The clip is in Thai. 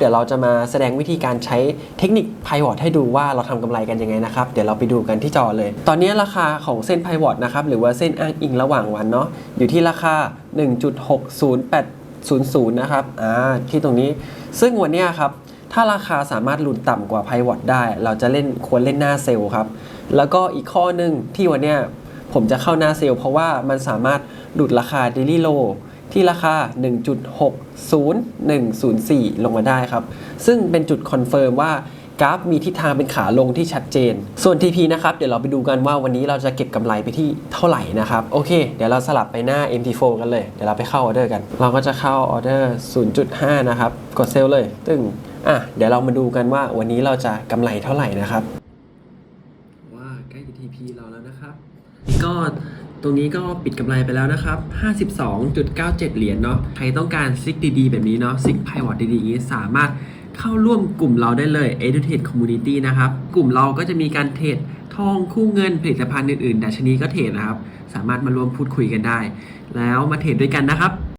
เดี๋ยวเราจะมาแสดงวิธีการใช้เทคนิค Pivot ให้ดูว่าเราทำกำไรกันยังไงนะครับ เดี๋ยวเราไปดูกันที่จอเลย ตอนนี้ราคาของเส้น Pivot นะครับ หรือว่าเส้นอ้างอิงระหว่างวันเนาะอยู่ที่ราคา 1.60800นะครับอ่าที่ตรงนี้ซึ่งวันนี้ครับ ถ้าราคาสามารถหลุดต่ำกว่า Pivot ได้ เราจะเล่นควรเล่นหน้าเซลล์ครับ แล้วก็อีกข้อหนึ่งที่วันนี้ผมจะเข้าหน้าเซลล์เพราะว่ามันสามารถหลุดราคา Daily Low ที่ราคา 1.60104 ลงมาได้ครับ ซึ่งเป็นจุดคอนเฟิร์มว่ากราฟมีทิศทางเป็นขาลงที่ชัดเจน ส่วน TP นะครับ เดี๋ยวเราไปดูกันว่าวันนี้เราจะเก็บกำไรไปที่เท่าไหร่นะครับ โอเค เดี๋ยวเราสลับไปหน้า MT4 กันเลย เดี๋ยวเราไปเข้าออเดอร์กัน เราก็จะเข้าออเดอร์ 0.5 นะครับ กดเซลล์เลย ตึงอะ เดี๋ยวเรามาดูกันว่าวันนี้เราจะกำไรเท่าไหร่นะครับ ว่าใกล้จะ TP เราแล้วนะครับ ก็ตรงนี้ก็ปิดกำไรไปแล้วนะครับ 52.97 เหรียญเนาะ ใครต้องการซิกดีๆ แบบนี้เนาะซิกไพวอตดีๆอย่างนี้สามารถเข้าร่วมกลุ่มเราได้เลย Edutrade Community นะครับ กลุ่มเราก็จะมีการเทรดทองคู่เงินผลิตภัณฑ์อื่นๆ ดัชนีก็เทรดนะครับ สามารถมาร่วมพูดคุยกันได้ แล้วมาเทรดด้วยกันนะครับ